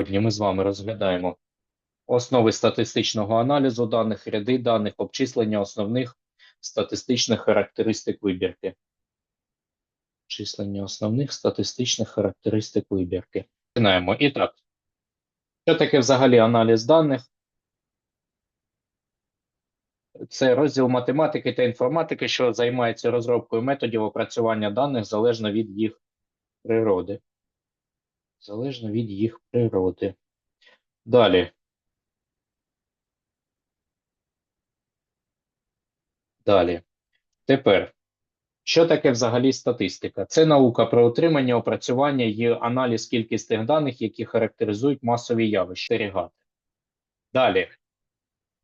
Сьогодні ми з вами розглядаємо основи статистичного аналізу даних, ряди даних, обчислення основних статистичних характеристик вибірки. Обчислення основних статистичних характеристик вибірки. Починаємо. І так, що таке взагалі аналіз даних? Це розділ математики та інформатики, що займається розробкою методів опрацювання даних залежно від їх природи. Залежно від їх природи. Далі. Далі. Тепер, що таке взагалі статистика? Це наука про отримання, опрацювання і аналіз кількісних даних, які характеризують масові явища. Спостерігати. Далі.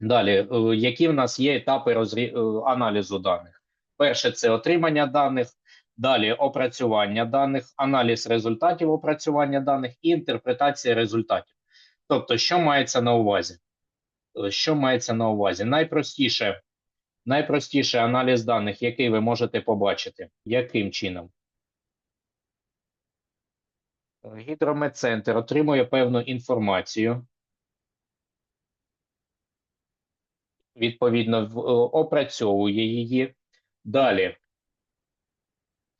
Далі, е, які в нас є етапи розрі... е, аналізу даних? Перше це отримання даних, далі опрацювання даних, аналіз результатів опрацювання даних і інтерпретація результатів. Тобто, що мається на увазі? Е, Що мається на увазі? Найпростіше, найпростіше аналіз даних, який ви можете побачити. Яким чином? Гідрометцентр отримує певну інформацію. відповідно е, опрацьовує її. Далі.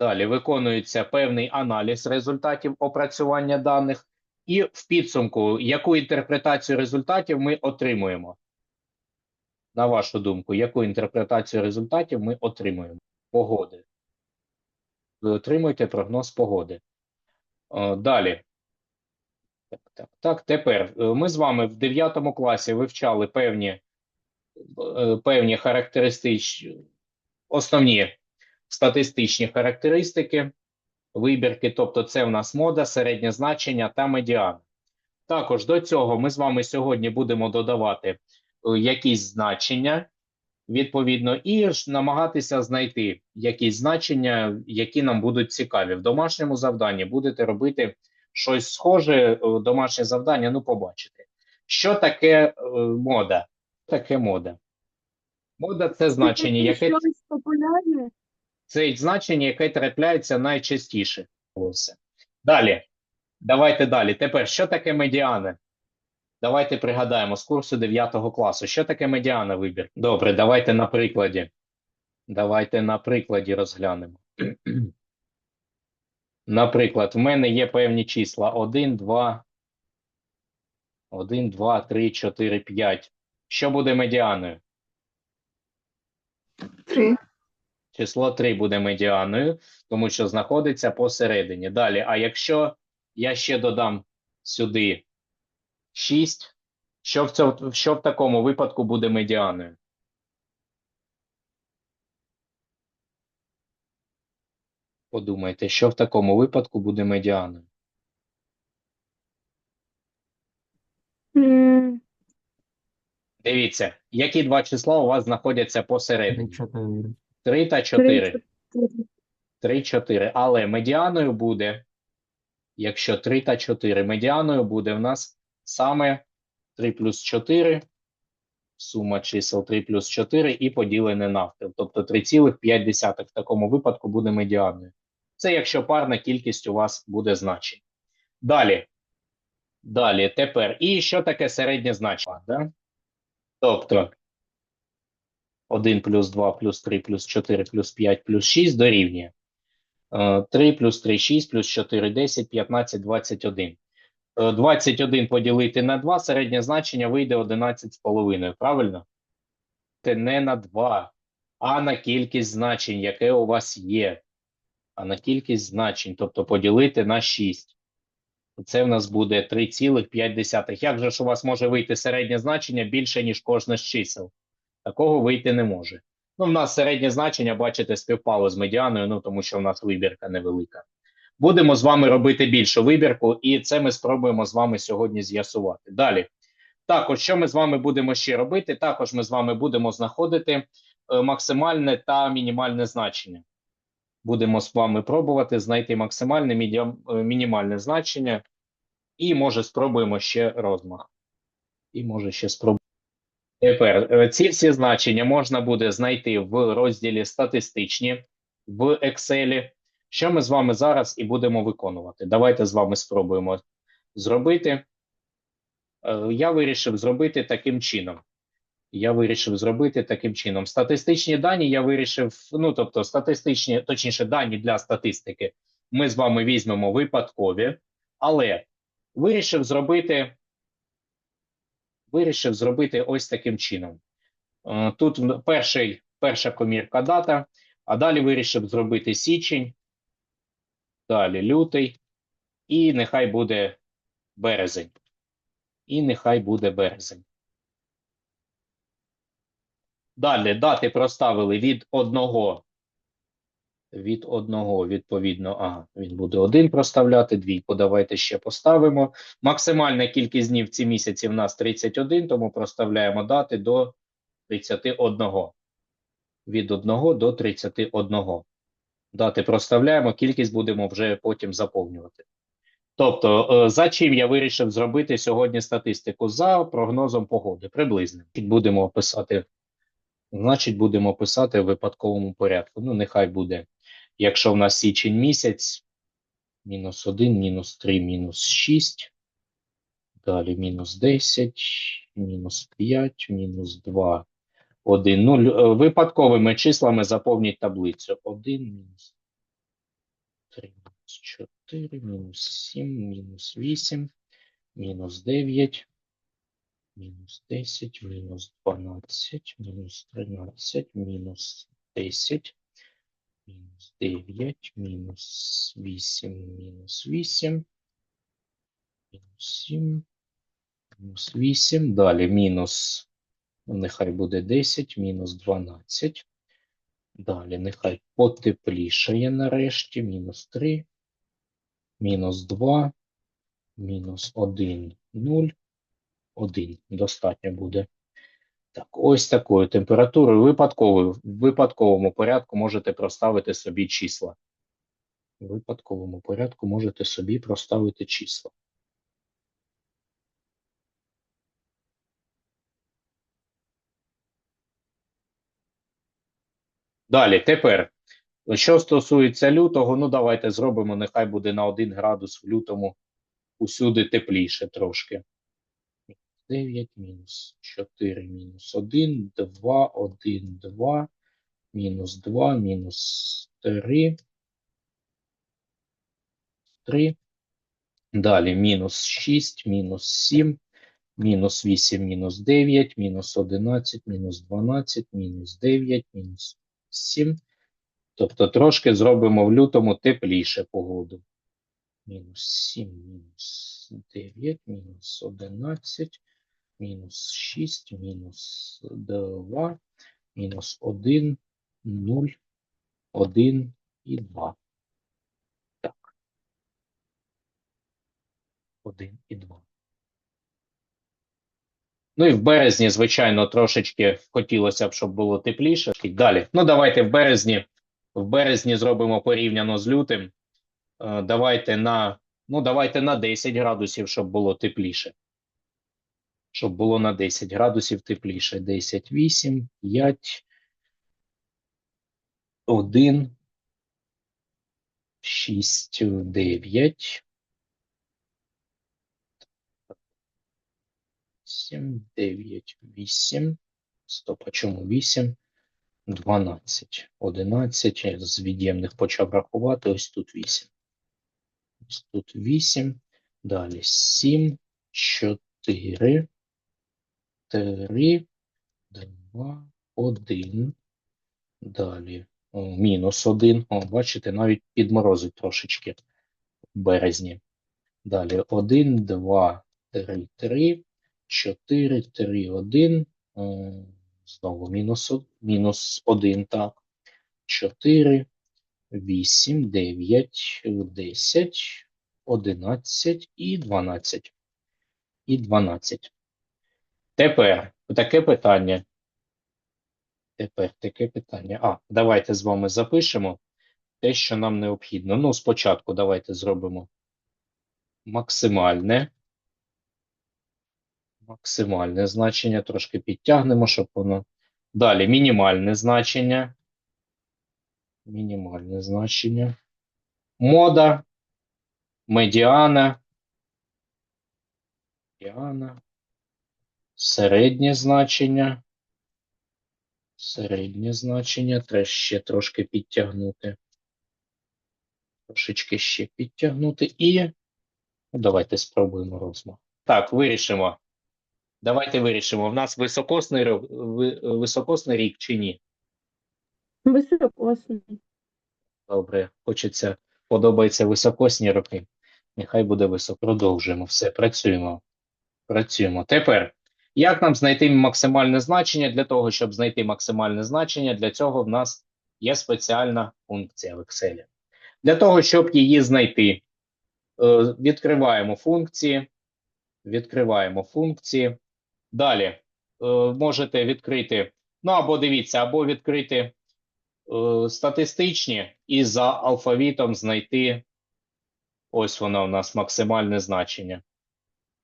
Далі виконується певний аналіз результатів опрацювання даних, і в підсумку, яку інтерпретацію результатів ми отримуємо? На вашу думку, яку інтерпретацію результатів ми отримуємо? Погоди. Ви отримуєте прогноз погоди. Е, Далі. Так, так, так. Тепер е, ми з вами в 9 класі вивчали певні е, певні характеристичні, основні статистичні характеристики вибірки, тобто це в нас мода, середнє значення та медіан. Також до цього ми з вами сьогодні будемо додавати е, якісь значення, відповідно, і намагатися знайти якісь значення, які нам будуть цікаві. В домашньому завданні будете робити щось схоже, е, домашнє завдання, ну, побачите. Що таке е, мода? таке мода? Мода це значення, яке Щось популярне? Це значення, яке трапляється найчастіше. Далі. Давайте далі. Тепер, що таке медіани? Давайте пригадаємо з курсу 9 класу. Що таке медіана вибір? Добре, давайте на прикладі. Давайте на прикладі розглянемо. Наприклад, в мене є певні числа 1, 2, 1, 2, 3, 4, 5. Що буде медіаною? Три. Число 3 буде медіаною, тому що знаходиться посередині. Далі, а якщо я ще додам сюди 6, що в, цьому, що в такому випадку буде медіаною? Подумайте, що в такому випадку буде медіаною? Дивіться, які два числа у вас знаходяться посередині? 4. 3 та 4. 3, 4. Але медіаною буде, якщо 3 та 4, медіаною буде в нас саме 3 плюс 4, сума чисел 3 плюс 4 і поділене навпіл. Тобто 3,5 в такому випадку буде медіаною. Це якщо парна кількість у вас буде значень. Далі. Далі, тепер. І що таке середнє значення? Да? Тобто 1 плюс 2 плюс 3 плюс 4 плюс 5 плюс 6 дорівнює. Е, 3 плюс 3 – 6, плюс 4 – 10, 15 – 21. Е, 21 поділити на 2, середнє значення вийде 11,5, правильно? Це не на 2, а на кількість значень, яке у вас є. А на кількість значень, тобто поділити на 6. Це в нас буде 3,5. Як же ж у вас може вийти середнє значення більше, ніж кожне з чисел? Такого вийти не може. Ну, в нас середнє значення, бачите, співпало з медіаною, ну тому що в нас вибірка невелика. Будемо з вами робити більшу вибірку, і це ми спробуємо з вами сьогодні з'ясувати. Далі. Також, що ми з вами будемо ще робити? Також ми з вами будемо знаходити е, максимальне та мінімальне значення. Будемо з вами пробувати знайти максимальне е, мінімальне значення, і може спробуємо ще розмах. І може ще спробуємо. Тепер е, ці всі значення можна буде знайти в розділі статистичні в Excel, що ми з вами зараз і будемо виконувати. Давайте з вами спробуємо зробити. Е, Я вирішив зробити таким чином. Я вирішив зробити таким чином. Статистичні дані я вирішив, ну тобто, статистичні, точніше, дані для статистики ми з вами візьмемо випадкові, але вирішив зробити, вирішив зробити ось таким чином. Е, Тут перший, перша комірка дата, а далі вирішив зробити січень, далі лютий, і нехай буде березень. І нехай буде березень. Далі дати проставили від одного. Від одного, відповідно, ага, він буде один проставляти, двійку давайте ще поставимо. Максимальна кількість днів ці місяці в нас 31, тому проставляємо дати до 31. Від 1 до 31. Дати проставляємо, кількість будемо вже потім заповнювати. Тобто, е, за чим я вирішив зробити сьогодні статистику? За прогнозом погоди, приблизно. Будемо писати, значить, будемо писати в випадковому порядку. Ну, нехай буде. Якщо в нас січень місяць, мінус 1, мінус 3, мінус 6, далі мінус 10, мінус 5, мінус 2, 1, 0. Е, Випадковими числами заповніть таблицю. 1, мінус 3, мінус 4, мінус 7, мінус 8, мінус 9, мінус 10, мінус 12, мінус 13, мінус 10, мінус 9, мінус 8, мінус 8, мінус 7, мінус 8, далі мінус, ну, нехай буде 10, мінус 12, далі нехай потеплішає нарешті, мінус 3, мінус 2, мінус 1, 0, 1, достатньо буде. Так, ось такою температурою випадковою, в випадковому порядку можете проставити собі числа. В випадковому порядку можете собі проставити числа. Далі, тепер, що стосується лютого, ну давайте зробимо, нехай буде на 1 градус в лютому усюди тепліше трошки. 9, мінус 4, мінус 1, 2, 1, 2, мінус 2, мінус 3, 3. Далі мінус 6, мінус 7, мінус 8, мінус 9, мінус 11, мінус 12, мінус 9, мінус 7. Тобто трошки зробимо в лютому тепліше погоду. Мінус 7, мінус 9, мінус 11, мінус 6, мінус 2, мінус 1, 0, 1 і 2. Так. 1 і 2. Ну і в березні, звичайно, трошечки хотілося б, щоб було тепліше. Далі. Ну, давайте в березні. В березні зробимо порівняно з лютим. Е, Давайте на, ну, давайте на 10 градусів, щоб було тепліше. Щоб було на 10 градусів тепліше. 10, 8, 5, 1, 6, 9, 7, 9, 8. Стоп, а чому 8? 12, 11. З від'ємних почав рахувати. Ось тут 8. Ось тут 8. Далі 7, 4, 3, 2, 1. Далі о, мінус 1. О, бачите, навіть підморозить трошечки в березні. Далі 1, 2, 3, 3, 4, 3, 1. Е, Знову мінус, мінус 1, так. 4, 8, 9, 10, 11 і 12. І 12. Тепер таке питання. Тепер таке питання. А, давайте з вами запишемо те, що нам необхідно. Ну, спочатку давайте зробимо максимальне. Максимальне значення трошки підтягнемо, щоб воно. Далі мінімальне значення. Мінімальне значення. Мода. Медіана. Медіана. Середнє значення. Середнє значення. Треба ще трошки підтягнути. Трошечки ще підтягнути. І ну, давайте спробуємо розмах. Так, вирішимо. Давайте вирішимо. В нас високосний, високосний рік чи ні? Високосний. Добре, хочеться, подобаються високосні роки. Нехай буде високо. Продовжуємо. Все, працюємо. Працюємо. Тепер, як нам знайти максимальне значення? Для того, щоб знайти максимальне значення, для цього в нас є спеціальна функція в Excel. Для того, щоб її знайти, е, відкриваємо функції. Відкриваємо функції. Далі е, можете відкрити, ну або дивіться, або відкрити е, статистичні і за алфавітом знайти. Ось воно у нас максимальне значення.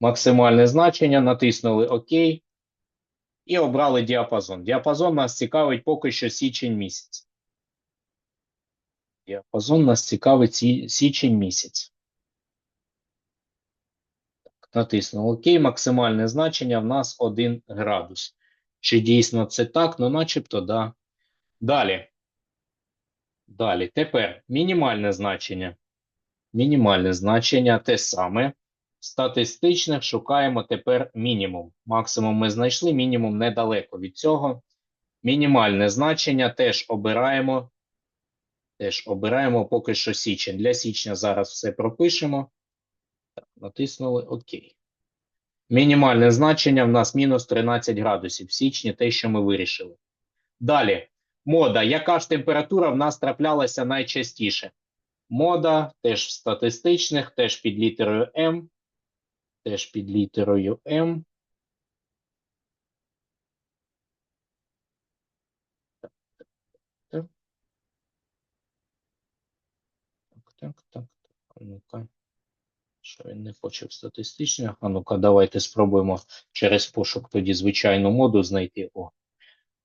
Максимальне значення, натиснули ОК і обрали діапазон. Діапазон нас цікавить поки що січень місяць. Діапазон нас цікавить січень місяць. Натиснули ОК. Максимальне значення в нас 1 градус. Чи дійсно це так? Ну, начебто, да. Далі. Далі. Тепер мінімальне значення. Мінімальне значення те саме. Статистичних шукаємо тепер мінімум. Максимум ми знайшли, мінімум недалеко від цього. Мінімальне значення теж обираємо. Теж обираємо поки що січень. Для січня зараз все пропишемо. Так, натиснули ОК. Мінімальне значення в нас мінус 13 градусів в січні, те, що ми вирішили. Далі. Мода. Яка ж температура в нас траплялася найчастіше? Мода теж в статистичних, теж під літерою М. Теж під літерою М. Так, так, так, так, ну-ка. Що він не хоче в статистичних? А ну-ка, давайте спробуємо через пошук тоді звичайну моду знайти. О,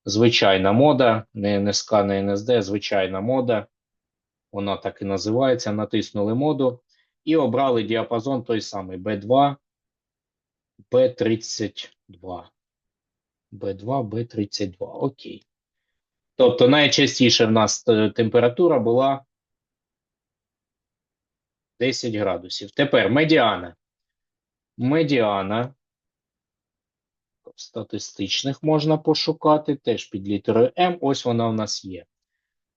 звичайна мода, не НСК, не НСД, звичайна мода. Вона так і називається. Натиснули моду і обрали діапазон той самий B2, B32. B2, B32. Окей. Тобто найчастіше в нас е, температура була 10 градусів. Тепер медіана. Медіана статистичних можна пошукати, теж під літерою М. Ось вона в нас є.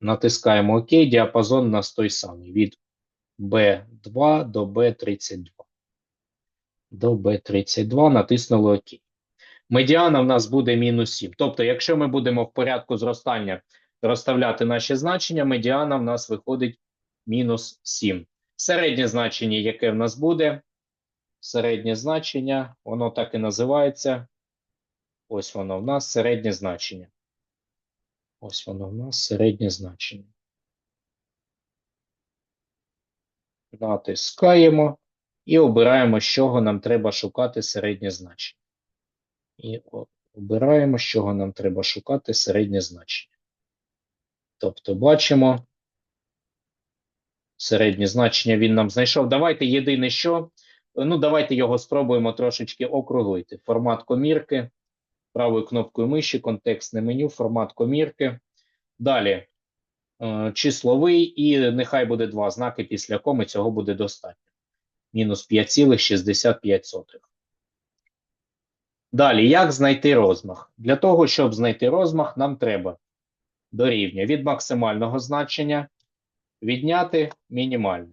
Натискаємо ОК, діапазон у нас той самий від B2 до B32. До B32 натиснули ОК. Медіана в нас буде мінус 7. Тобто, якщо ми будемо в порядку зростання розставляти наші значення, медіана в нас виходить мінус 7. Середнє значення, яке в нас буде, середнє значення, воно так і називається. Ось воно в нас середнє значення. Ось воно в нас середнє значення. Натискаємо і обираємо, з чого нам треба шукати середнє значення. І обираємо, з чого нам треба шукати середнє значення. Тобто бачимо, середнє значення він нам знайшов. Давайте єдине що, ну давайте його спробуємо трошечки округлити. Формат комірки, правою кнопкою миші, контекстне меню, формат комірки. Далі е, числовий і нехай буде два знаки після коми, цього буде достатньо. Мінус 5,65. Далі, як знайти розмах? Для того, щоб знайти розмах, нам треба дорівнює від максимального значення відняти мінімальне.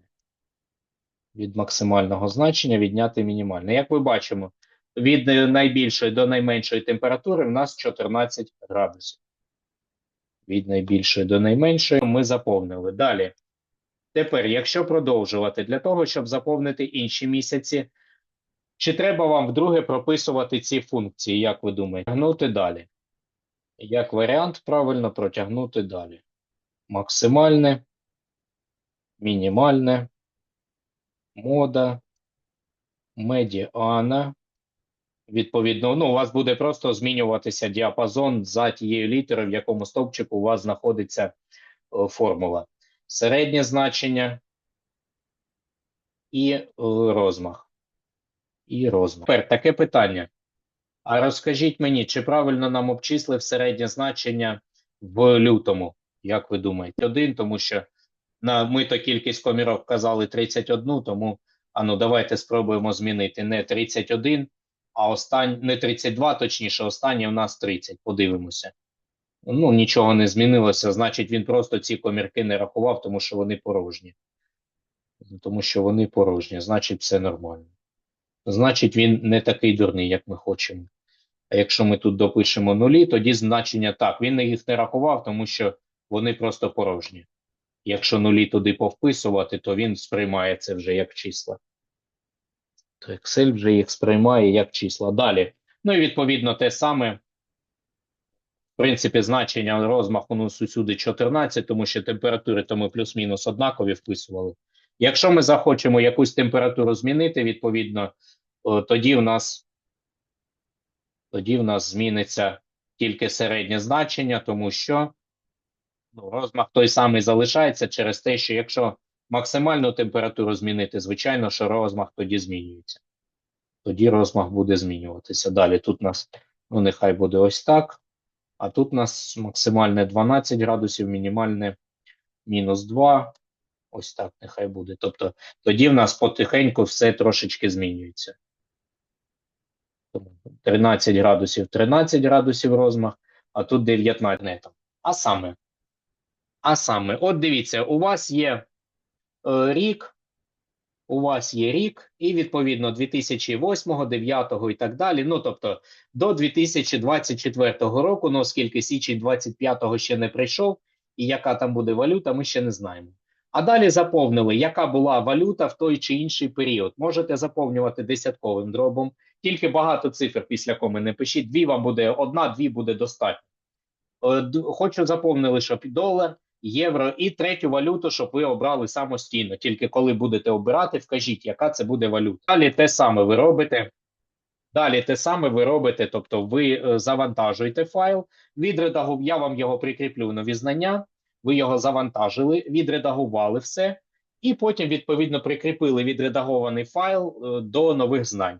Від максимального значення відняти мінімальне. Як ми бачимо, від найбільшої до найменшої температури в нас 14 градусів. Від найбільшої до найменшої ми заповнили. Далі. Тепер, якщо продовжувати, для того, щоб заповнити інші місяці, чи треба вам вдруге прописувати ці функції, як ви думаєте? Тягнути далі. Як варіант, правильно протягнути далі. Максимальне, мінімальне, мода, медіана. Відповідно, ну, у вас буде просто змінюватися діапазон за тією літерою, в якому стовпчику у вас знаходиться е, формула. Середнє значення і розмах. І розмах. Тепер таке питання. А розкажіть мені, чи правильно нам обчислив середнє значення в лютому? Як ви думаєте? Один, тому що на ми то кількість комірок вказали 31, тому ану, давайте спробуємо змінити не 31, а остань... не 32, точніше, останнє в нас 30. Подивимося. Ну, нічого не змінилося, значить, він просто ці комірки не рахував, тому що вони порожні. Тому що вони порожні, значить, все нормально. Значить, він не такий дурний, як ми хочемо. А якщо ми тут допишемо нулі, тоді значення так, він їх не рахував, тому що вони просто порожні. Якщо нулі туди повписувати, то він сприймає це вже як числа. То Excel вже їх сприймає як числа. Далі. Ну і відповідно те саме. Принципі, значення розмаху ну, усюди 14, тому що температури то ми плюс-мінус однакові вписували. Якщо ми захочемо якусь температуру змінити, відповідно, тоді в нас тоді в нас зміниться тільки середнє значення, тому що ну, розмах той самий залишається через те, що якщо максимальну температуру змінити, звичайно, що розмах тоді змінюється. Тоді розмах буде змінюватися. Далі тут у нас, ну нехай буде ось так. А тут у нас максимальне 12 градусів, мінімальне мінус 2. Ось так нехай буде. Тобто тоді в нас потихеньку все трошечки змінюється. Тому 13 градусів, 13 градусів розмах, а тут 19 нетом. А саме, а саме, от дивіться, у вас є е, рік, у вас є рік, і відповідно 2008, 9 і так далі. Ну тобто до 2024 року, ну оскільки січень 25 ще не прийшов, і яка там буде валюта, ми ще не знаємо. А далі заповнили, яка була валюта в той чи інший період. Можете заповнювати десятковим дробом, тільки багато цифр після коми не пишіть. Дві вам буде одна, дві буде достатньо. Е, Хочу заповнили, щоб долар, євро і третю валюту, щоб ви обрали самостійно. Тільки коли будете обирати, вкажіть, яка це буде валюта. Далі те саме ви робите. Далі те саме ви робите, тобто ви е, завантажуєте файл, відредагу... я вам його прикріплю нові знання, ви його завантажили, відредагували все, і потім, відповідно, прикріпили відредагований файл е, до нових знань.